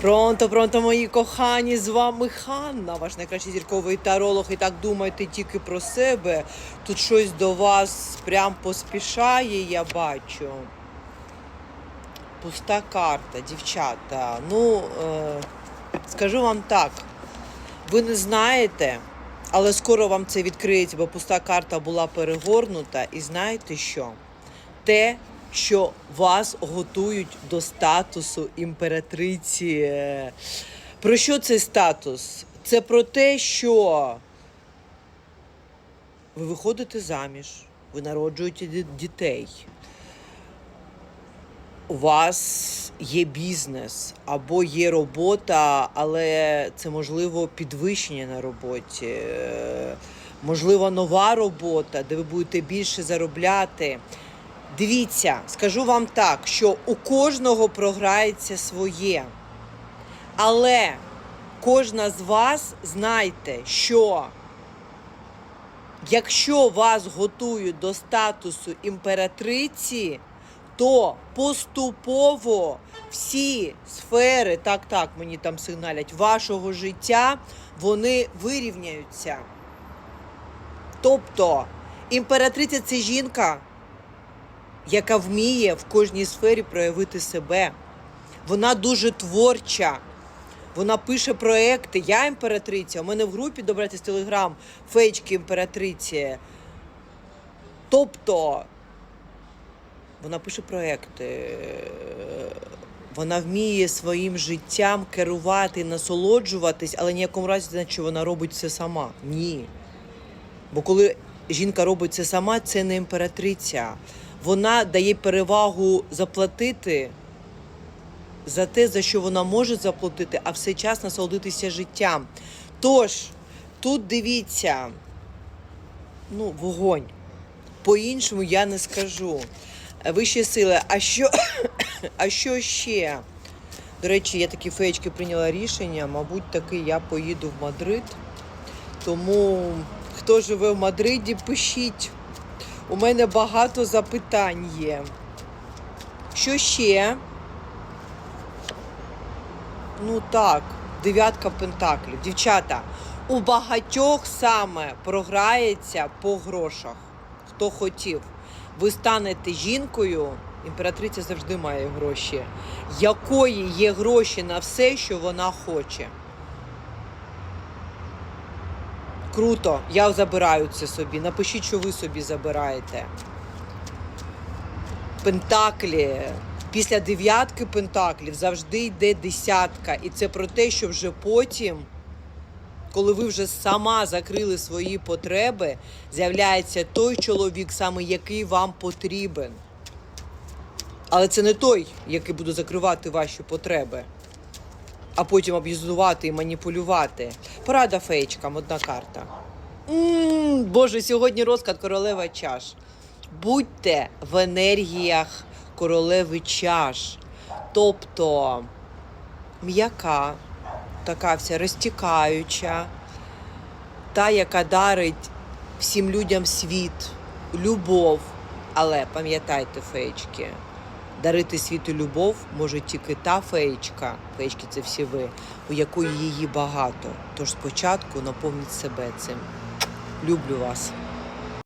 Пронто, пронто, мої кохані, з вами Ханна, ваш найкращий зірковий таролог. І так думайте тільки про себе. Тут щось до вас прям поспішає, я бачу. Пуста карта, дівчата. Ну, е, скажу вам так, ви не знаєте, але скоро вам це відкриється, бо пуста карта була перегорнута. І знаєте що? Те, що вас готують до статусу імператриці. Про що цей статус? Це про те, що ви виходите заміж, ви народжуєте дітей. У вас є бізнес або є робота, але це можливо підвищення на роботі, е, можливо, нова робота, де ви будете більше заробляти. Дивіться, скажу вам так, що у кожного програється своє. Але кожна з вас знайте, що якщо вас готують до статусу імператриці, то поступово всі сфери, так, так, мені там сигналять, вашого життя, вони вирівняються. Тобто, імператриця це жінка, яка вміє в кожній сфері проявити себе. Вона дуже творча. Вона пише проекти. Я імператриця. У мене в групі добрати з телеграм фейчки імператриці. Тобто вона пише проекти. Вона вміє своїм життям керувати, насолоджуватись, але ніякому разі значить, вона робить це сама. Ні. Бо коли жінка робить це сама, це не імператриця. Вона дає перевагу заплатити за те, за що вона може заплатити, а все час насолодитися життям. Тож, тут дивіться, ну, вогонь. По-іншому я не скажу. Вищі сили. А що, а що ще? До речі, я такі феєчки прийняла рішення. Мабуть, таки я поїду в Мадрид. Тому хто живе в Мадриді, пишіть. У мене багато запитань є. Що ще? Ну так, дев'ятка пентаклів. Дівчата, у багатьох саме програється по грошах. Хто хотів. Ви станете жінкою, імператриця завжди має гроші, якої є гроші на все, що вона хоче. Круто, я забираю це собі. Напишіть, що ви собі забираєте. Пентаклі. Після дев'ятки пентаклів завжди йде десятка. І це про те, що вже потім, коли ви вже сама закрили свої потреби, з'являється той чоловік, саме який вам потрібен. Але це не той, який буде закривати ваші потреби, а потім об'їздувати і маніпулювати. Порада феєчкам, одна карта. м Боже, сьогодні розклад королева чаш. Будьте в енергіях королеви чаш. Тобто м'яка, така вся розтікаюча, та, яка дарить всім людям світ, любов. Але пам'ятайте, феєчки, дарити світу любов може тільки та феєчка, феєчки це всі ви, у якої її багато. Тож спочатку наповніть себе цим. Люблю вас.